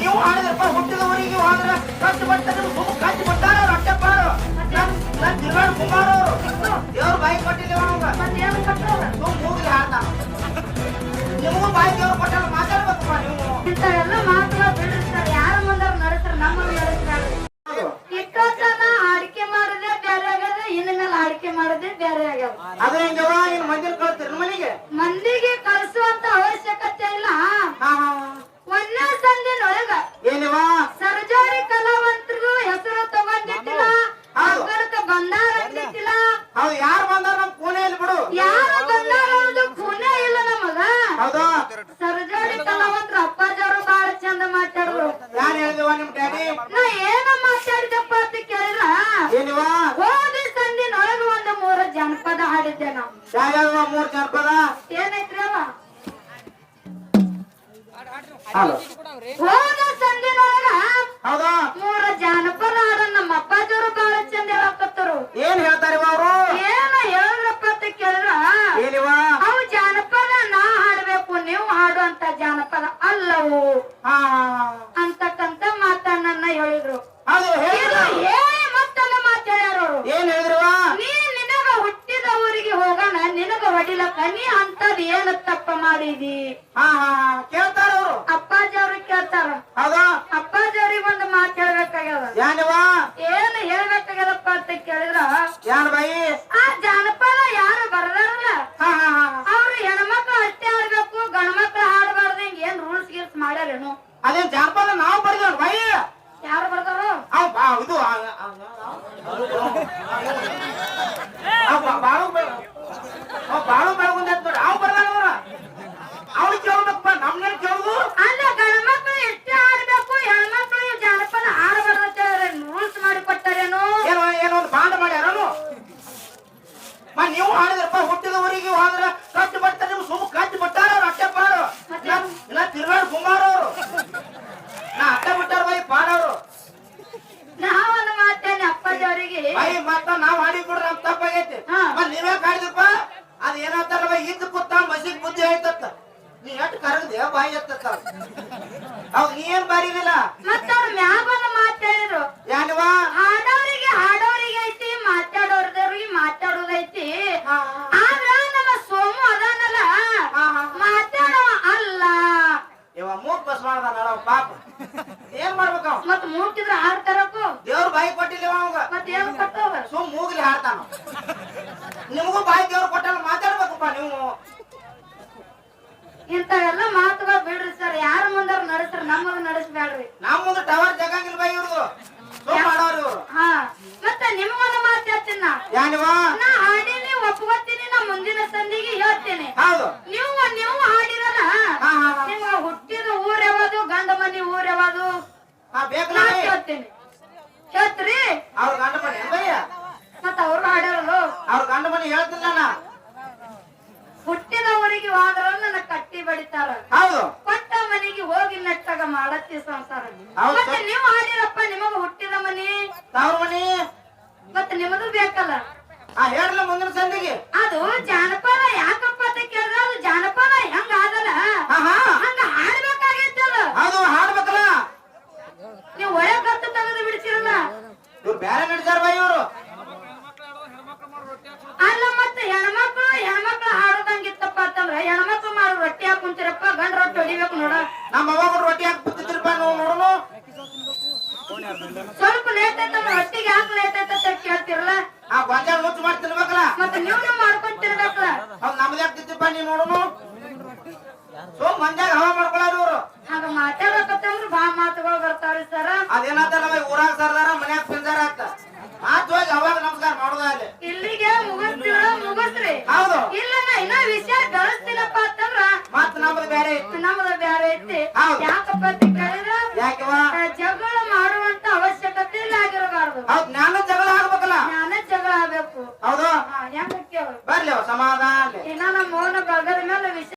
ನೀವು ಹಾಡಿದ್ರಪ್ಪ ಹುಟ್ಟಿದವರಿಗೆ ಹಾಡಿದ್ರ ಕಷ್ಟಪಡ್ತಾರೆ ಸುಮ್ಮ ಕಷ್ಟಪಡ್ತಾರ ಅವ್ರು ಅಟ್ಟಪ್ಪಾರ ನನ್ನ ತಿರುಗಾಡು ಕುಮಾರ ಅವರು ದೇವ್ರ ಬಾಯಿ ಕೊಟ್ಟಿದ್ದೇವ ನಮ್ಗೆ ಹೋಗಿಲ್ಲ ಹಾಡ್ತಾನ ಏನಿವ ಸರ್ಜಾರಿ ಕಲಾವಂತರಿಗೂ ಹೆಸರು ತಗೊಂಡಿದ್ದಿಲ್ಲ. ಅಗ್ಗರಕ ಬಂದಾರ ಅಂದಿದ್ದಿಲ್ಲ ಹೌದು ಯಾರು ಬಂದಾರ ನಮ್ ಇಲ್ಲ ಬಿಡು. ಯಾರು ಬಂದಾರ ಖುನೇ ಇಲ್ಲ ನಮಗ. ಹೌದು. ಸರ್ಜಾರಿ ಕಲಾವಂತರು ಅಪ್ಪಾಜವರು ಬಹಳ ಚಂದ ಮಾತಾಡಿದ್ರು ಯಾರು ಹೇಳಿದಿವ ನಿಮ್ ಡ್ಯಾಡಿ? ನಾ ಏನ ಮಾತಾಡಿದಪ್ಪ ಅಂತ ಕೇಳಿದ್ರ? ಏನಿವ? ಹೋದ ಸಂದಿನೊಳಗ ಒಂದು ಮೂರು ಜನಪದ ಹಾಡಿದ್ದೆ ನಾವು. ಯಾವ್ಯಾವ ಮೂರ್ ಜನಪದ? ಏನೈತ್ರಿ ಅವ? ಹಲೋ ಹೋದ ಸಂದಿನೊಳಗ ಹೌದಾ ಮೂರ ಜಾನಪದ ಹಾಡ ನಮ್ಮ ಅಪ್ಪಾಜವರು ಬಹಳ ಚಂದ ಹೇಳಕತ್ತರು ಏನ್ ಹೇಳ್ತಾರಿವ ಅವರು ಏನ ಹೇಳಿದ್ರಪ್ಪ ಅಂತ ಕೇಳಿದ್ರ ಏನಿವ ಅವು ಜಾನಪದ ನಾ ಹಾಡ್ಬೇಕು ನೀವು ಹಾಡುವಂತ ಜಾನಪದ ಅಲ್ಲವು? ಅಂತಕ್ಕಂತ ಮಾತನ್ನ ಹೇಳಿದ್ರು. ಮತ್ತೊಂದು ಮಾತು ಹೇಳ್ಯಾರ ಏನ್ ಹೇಳಿದ್ರು ನೀ ನಿನಗ ಹುಟ್ಟಿದ ಊರಿಗೆ ಹೋಗೋಣ ನಿನಗ ಹೊಡಿಲಕ್ಕ ನೀ ಅಂತದ್ ಏನ ತಪ್ಪ ಮಾಡಿದಿ? ಹಾ ಕೇಳ್ತಾರ ಅವರು. ಅಪ್ಪಾಜಿ ಅವ್ರಿಗೆ ಕೇಳ್ತಾರ. ಅಪ್ಪಾಜಿ ಅವ್ರಿಗೆ ಒಂದು ಮಾತು ಹೇಳ್ಬೇಕಾಗ್ಯದ. ಏನ್ ಹೇಳ್ಬೇಕಾಗ್ಯದಪ್ಪ ಅಂತ ಕೇಳಿದ್ರ? ಯಾನ್ ಬಾಯಿ ಆ ಜಾನಪದ ಯಾರು ಬರ್ದಾರಲ್ಲ ಹಾ ಹಾ ಹಾ ಅವ್ರು ಹೆಣ್ಮಕ್ಳು ಅಷ್ಟೇ ಆಡ್ಬೇಕು ಗಂಡ್ಮಕ್ಳು ಹಾಡಬಾರ್ದು ಹಿಂಗ ಏನ್ ರೂಲ್ಸ್ ಗೀಲ್ಸ್ ಅದೇನ್ ಜಾನಪದ ನಾವು ಬರೆದವ್ ಬಾಯಿ ಯಾರು ಬರ್ದಾರು ಅವ್ ಬಾ ಇದು ಬಾ- ಬಾಳು ಬೆಳ- ಅವ್ ಬಾಳು ಬೆಳಗುಂದ ಅಂತ ನೋಡಿ ಅವ್ ಬರ್ದಾನ ಅವ್ರ ಅವ್ನಿಗೆ ಕೇಳ್ಬೇಕಪ್ಪ ನಮ್ನೇನ್ ಕೇಳುದು ಅಲ್ಲ ಆಡಬೇಕು ಎಷ್ಟೇ ಆಡ್ಬೇಕು ಹೆಣ್ಮಕ್ಳು ಜಾನಪದ ಆಡಬಾರ್ದು ಅಂತ ರೂಲ್ಸ್ ಮಾಡಿ ಕೊಟ್ಟಾರೇನು ಏನೋ ಏನೋ ಒಂದು ಬಾಂಡ್ ಮಾಡ್ಯಾರನು ಮ ನೀವು ಹುಟ್ಟಿದವರಿಗೆ ಹೋದ್ರ ಕಟ್ಟು ಬರ್ತಾರೆ ನಿಮ್ ಸುಮ್ಮ ಕಟ್ಟು ಬಿಟ್ಟಾರ ಪಾಡು ಇಲ್ಲ- ಇಲ್ಲ ತಿರುಗಾಡ್ ಕುಮಾರ್ ಅವರು ನಾ ಅಟ್ಟೆ ಬಿಟ್ಟಾರ ಬೈ ಪಾಡವ್ರು ನಾವೊಂದು ಮಾತೇನೆ ಬೈ ಮತ್ತ ನಾವ್ ಹಾಡಿ ಬಿಡ್ರ ನಮ್ ತಪ್ಪಾಗೈತಿ. ನೀವೇ ಕಾಡಿದಪ್ಪ ಅದ್ ಏನಂತಾರ ಬೈ ಇದ್ದ ಕೂತ ಮಸಿಗ್ ಬುದ್ಧಿ ಆಯ್ತತ್ತ. ನೀ ಎಟ್ ಕರಗದೆ ಬಾಯಿ ಎತ್ತತ್ತ ಅವ್ ನೀ ಏನ್ ಬಾರಿದಿಲ್ಲ ಮತ್ತ ಅವ್ರ ಮ್ಯಾಗ ಒಂದು ಮಾತು ಹೇಳಿದ್ರು. ಯಾನಿವ? ಹಾಡೋರಿಗೆ ಹಾಡೋರಿಗೆ ಐತಿ ಮಾತಾಡೋರ್ದವ್ರಿಗೆ ಮಾತಾಡೋದೈತಿ. ಆದ್ರ ನಮ್ಮ ಸೋಮು ಅದಾನಲ್ಲ. ಮಾತಾಡೋ ಅಲ್ಲ. ಇವ ಮೂಗ್ ಬಸ್ ಮಾಡ್ದಾನ ಪಾಪ. ಏನ್ ಮಾಡ್ಬೇಕು ಮತ್ತೆ ಮತ್ ಮೂಟಿದ್ರ ಹಾಡ್ತಾರಕ್ಕೂ? ದೇವ್ರ ಬಾಯಿ ಕೊಟ್ಟಿಲ್ಲ ಅವಂಗ. ಮತ್ ಏನ್ ಕೊಟ್ಟವ ಸುಮ್ ಮೂಗ್ಲಿ ಹಾಡ್ತಾನ ನಿಮಗೂ ಬಾಯಿ ದೇವ್ರ ಕೊಟ್ಟಲ್ಲ ಮಾತಾಡ್ಬೇಕಪ್ಪ ನೀವು. ಎಲ್ಲಾ ಮಾತುಗಳು ಬಿಡ್ರಿ ಸರ್. ಯಾರ ಮುಂದಾರ ನಡೆಸ್ರಿ ನಮ್ಮದ ನಡೆಸ್ಬೇಡ್ರಿ. ನಮ್ಮ ಮುಂದೆ ಟವರ್ ಜಗಂಗಿಲ್ಲ ಬೈ ಇವ್ರದು ಸುಮ್ ಮಾಡೋರು ಇವ್ರು ಹಾ ಮತ್ತ ನಿಮ್ಗೊಂದು ಮಾತು ಹೇಳ್ತೀನಿ ನಾ ಯಾನಿವ ನಾ ಹಾಡಿನಿ ಒಪ್ಕೋತೀನಿ ನಾ ಮುಂದಿನ ಸಂದಿಗೆ ಹೇಳ್ತೀನಿ ಹೌದು ನೀವು ನೀವು ಹಾಡಿರಲ್ಲ ಹಾ ಹಾ ಹಾ. ನಿಮ್ಗ ಹುಟ್ಟಿದ ಊರ್ ಯಾವುದು ಗಂಡ ಮನಿ ಊರ್ ಯಾವುದು ಹಾ ಬೇಕಲ್ಲ ನಾ ಬೈ ಹೇಳ್ತೀನಿ ಹೇಳ್ತೀರಿ ಅವ್ರ ಗಂಡ ಮನೆ ಬಯ್ಯ? ಮತ್ತ ಅವ್ರು ಹಾಡ್ಯಾರಲ್ಲ? ಅವ್ರ ಗಂಡ ಮನೆ ಹೇಳ್ತಿಲ್ಲ ನಾ ಹುಟ್ಟಿದ ಊರಿಗೆ ಹೋದ್ರ ನನ್ನ ಕಟ್ಟಿ ಬಡಿತಾರ. ಹೌದು. ಕೊಟ್ಟ ಮನೆಗೆ ಹೋಗಿ ನೆಟ್ಟಾಗ ಮಾಡತ್ತಿ ಸಂಸಾರ. ಮತ್ತೆ ನೀವು ಹಾಡಿರಪ್ಪ ನಿಮಗ ಹುಟ್ಟಿದ ಮನಿ? ತವ್ರ ಮನಿ. ಮತ್ತೆ ನಿಮದು ಬೇಕಲ್ಲ? ಆ ಹೇಳ್ರಲ್ಲ ಮುಂದಿನ ಸಂದಿಗೆ ಅದು ಜಾನಪದ ಯಾಕಪ್ಪ ಅಂತ ಕೇಳಿದ್ರೆ ಅದು ಜಾನಪದ ಹೆಂಗ ಆದಲ್ಲ ಹಾ ಹಾ ಹಂಗ ಹಾಡ್ಬೇಕಾಗಿತ್ತಲ್ಲ ಹೌದು ಹಾಡ್ಬೇಕಲ್ಲ ನೀವು ಒಳ್ಳೆ ಕತ್ತು ತೆಗೆದು ಬಿಡ್ತಿರಲ್ಲ ಇವ್ರು ಬೇರೆ ನಡ್ಸಾರ ಇವರು. ಅಲ್ಲ ಮತ್ತೆ ಹೆಣ್ಮಕ್ಳು ಹೆಣ್ಮಕ್ಳು ಹಾಡೋದಂಗಿತ್ತಪ್ಪ ಅಂತಂದ್ರ ಹೆಣ್ಮಕ್ಳು ಮಾಡೋ ರೊಟ್ಟಿ ಹಾಕಿ ಕುಂತಿರಪ್ಪ ಗಂಡ ರೊಟ್ಟಿ ಹೊಡಿಬೇಕು ನೋಡ. ನಮ್ಮ ಅವಾಗ ರೊಟ್ಟಿ ಹಾಕಿ ಬಿತ್ತಿದ್ರಪ್ಪ ನಾವು ನೋಡೋಣ ಸ್ವಲ್ಪ ಲೇಟ್ ಆಯ್ತಂದ್ರ ರೊಟ್ಟಿಗೆ ಯಾಕೆ ಲೇಟ್ ಆಯ್ತ ಅಂತ ಕೇಳ್ತಿರಲ್ಲ? ಆ ಗೊಂಜಾಳ ಮುಚ್ಚು ಮಾಡಿ ತಿನ್ಬೇಕಲ್ಲ? ಮತ್ತೆ ನೀವು ಮಾಡ್ಕೊಂಡ್ ತಿನ್ಬೇಕಲ್ಲ? ಅವ್ ನಮ್ದು ಯಾಕೆ ತಿತ್ತಿಪ್ಪ ನೀ ನೋಡೋಣ ಸೋ ಮಂದ್ಯಾಗ ಹವಾ ಮಾಡ್ಕೊಳ್ಳಾರ ಇವ್ರು. ಹಾಗ ಮಾತಾಡಕತ್ತಂದ್ರ ಬಾ ಮಾತುಗಳು ಬರ್ತಾವ್ರಿ ಸರ. ಅದೇನಂತಾರ ಬೈ ಊರಾಗ ಸರ್ದಾರ ಮನ್ಯಾಗ ಪಿಂಜಾರ ಆಗ್ತ ಮಾತು ಹೋಗಿ ಅವಾಗ ನಮಸ್ಕಾರ ಮಾಡೋದ ಅಲ್ಲಿ ಇಲ್ಲಿಗೆ ಮುಗಿಸ್ತೀರ ಮುಗಿಸ್ರಿ ಹೌದು ಇಲ್ಲ ನಾ ಇನ್ನ ವಿಷಯ ಬೆಳೆಸ್ತೀನಪ್ಪ ಅಂತಂದ್ರ ಮತ್ ನಮ್ದು ಬೇರೆ ಐತಿ ನಮ್ದು ಬೇರೆ ಐತಿ ಯಾಕಪ್ಪ ಅಂತ ಕೇಳಿದ್ರ ಯಾಕೆವ